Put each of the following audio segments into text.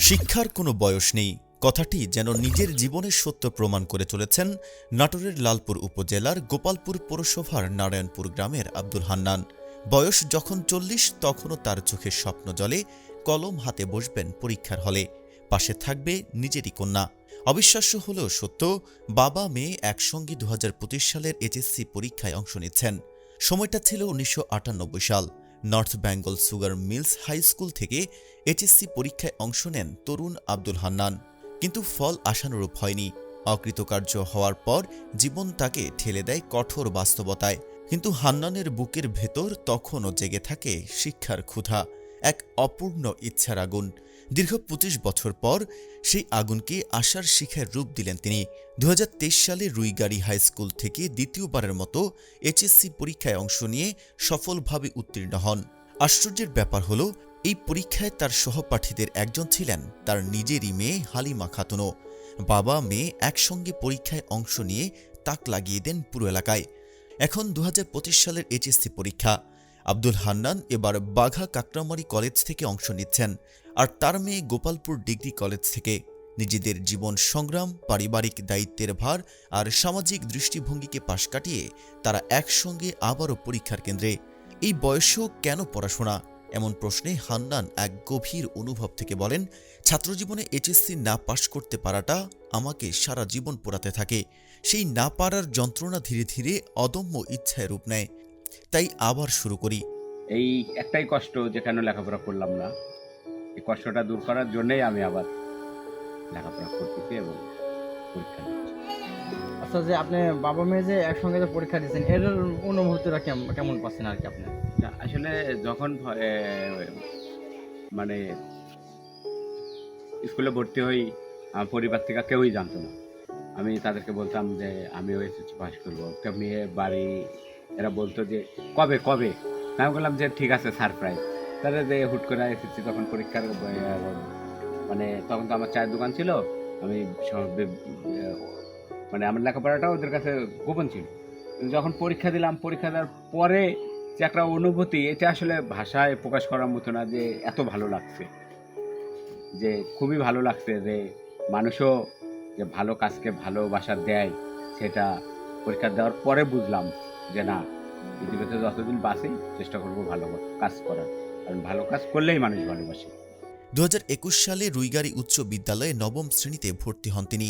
শিক্ষার কোনো বয়স নেই। কথাটি যেন নিজের জীবনের সত্য প্রমাণ করে চলেছেন নাটোরের লালপুর উপজেলার গোপালপুর পৌরসভার নারায়ণপুর গ্রামের আব্দুল হান্নান। বয়স যখন চল্লিশ, তখনও তার চোখের স্বপ্ন জলে, কলম হাতে বসবেন পরীক্ষার হলে। পাশে থাকবে নিজেরই কন্যা। অবিশ্বাস্য হলেও সত্য, বাবা মেয়ে একসঙ্গে দু হাজার পঁচিশ সালের এইচএসসি পরীক্ষায় অংশ নিচ্ছেন। সময়টা ছিল উনিশশো আটানব্বই সাল। North Bengal Sugar Mills High School থেকে এইচএসসি পরীক্ষায় অংশ নেন তরুণ আব্দুল হান্নান। কিন্তু ফল আশানুরূপ হয়নি। অকৃতকার্য হওয়ার পর জীবন তাকে ঠেলে দেয় কঠোর বাস্তবতায়। কিন্তু হান্নানের বুকের ভেতর তখনও জেগে থাকে শিক্ষার ক্ষুধা। এক অপূর্ণ ইচ্ছার আগুন। দীর্ঘ পঁচিশ বছর পর সেই আগুনকে আশার শিখায় রূপ দিলেন তিনি। দুহাজার তেইশ সালে রুইগাড়ি হাই স্কুল থেকে দ্বিতীয়বারের মতো এইচএসসি পরীক্ষায় অংশ নিয়ে সফলভাবে উত্তীর্ণ হন। আশ্চর্যের ব্যাপার হলো, এই পরীক্ষায় তার সহপাঠীদের একজন ছিলেন, তার নিজেরই মেয়ে হালিমা খাতুনও। বাবা, মেয়ে একসঙ্গে পরীক্ষায় অংশ নিয়ে তাক লাগিয়ে দেন পুরো এলাকায়। এখন দু হাজার পঁচিশ সালের এইচএসসি পরীক্ষা। আব্দুল হান্নান এবার বাঘা কাকরামারি কলেজ থেকে অংশ নিচ্ছেন। আর তার মেয়ে গোপালপুর ডিগ্রি কলেজ থেকে। নিজেদের জীবন সংগ্রাম, পারিবারিক দায়িত্বের ভার আর সামাজিক দৃষ্টিভঙ্গিকে পাশ কাটিয়ে তারা একসঙ্গে আবারও পরীক্ষার কেন্দ্রে। এই বয়সেও কেন পড়াশোনা? এমন প্রশ্নে হান্নান এক গভীর অনুভব থেকে বলেন, ছাত্রজীবনে এইচএসসি না পাশ করতে পারাটা আমাকে সারা জীবন পোড়াতে থাকে। সেই না পারার যন্ত্রণা ধীরে ধীরে অদম্য ইচ্ছায় রূপ নেয়। তাই আবার শুরু করি। এই একটাই কষ্ট যে কেন লেখাপড়া করলাম না। এই কষ্টটা দূর করার জন্যই আমি আবার লেখাপড়া করতেছি এবং পরীক্ষা আচ্ছা যে আপনি বাবা মেয়ে যে একসঙ্গে যে পরীক্ষা দিচ্ছেন এর অনুভূতিটা কেমন কেমন পাচ্ছেন আর কি আপনি? আসলে যখন মানে স্কুলে ভর্তি হই আমার পরিবার থেকে কেউই জানতো না। আমি তাদেরকে বলতাম যে আমিও এসেছি পাস করব। তো মেয়ে বাড়ি এরা বলতো যে, কবে কবে? আমি বললাম যে, ঠিক আছে সারপ্রাইজ তাহলে যে হুট করে এসেছি তখন পরীক্ষার মানে তখন তো আমার চায়ের দোকান ছিল। আমি মানে আমার লেখাপড়াটা ওদের কাছে গোপন ছিল। যখন পরীক্ষা দিলাম, পরীক্ষা দেওয়ার পরে যে একটা অনুভূতি, এটা আসলে ভাষায় প্রকাশ করার মতো না যে, এত ভালো লাগছে। যে, খুবই ভালো লাগছে যে, মানুষও যে ভালো কাজকে ভালোবাসা দেয়, সেটা পরীক্ষা দেওয়ার পরে বুঝলাম। যে না, পৃথিবীতে যতদিন বাঁচি, চেষ্টা করব ভালো কাজ করার। কারণ ভালো কাজ করলেই মানুষ ভালোবাসে। দু সালে রুইগাড়ি উচ্চ বিদ্যালয়ে নবম শ্রেণীতে ভর্তি হন তিনি।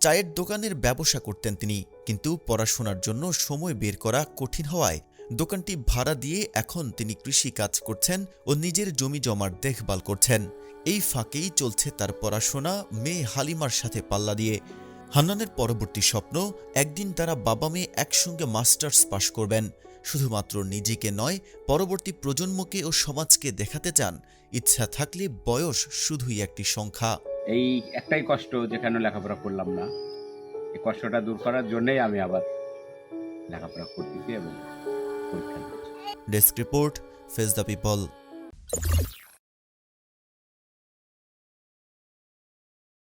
চায়ের দোকানের ব্যবসা করতেন তিনি, কিন্তু পড়াশোনার জন্য সময় বের করা কঠিন হওয়ায় দোকানটি ভাড়া দিয়ে এখন তিনি কৃষি কাজ করছেন ও নিজের জমি জমার দেখভাল করছেন। এই ফাঁকেই চলছে তার পড়াশোনা, মেয়ে হালিমার সাথে পাল্লা দিয়ে। হান্নানের পরবর্তী স্বপ্ন একদিন তারা বাবা মেয়ে একসঙ্গে মাস্টার্স পাশ করবেন। শুধুমাত্র নিজেকে নয় পরবর্তী প্রজন্মকে ও সমাজকে দেখাতে চান। ইচ্ছা থাকলে বয়স শুধুই একটি সংখ্যা। এই একটাই কষ্ট যে কেন লেখাপড়া করলাম না। এই কষ্টটা দূর করার জন্যই আমি আবার লেখাপড়া করতেছি এবং পরীক্ষা desk report face the people.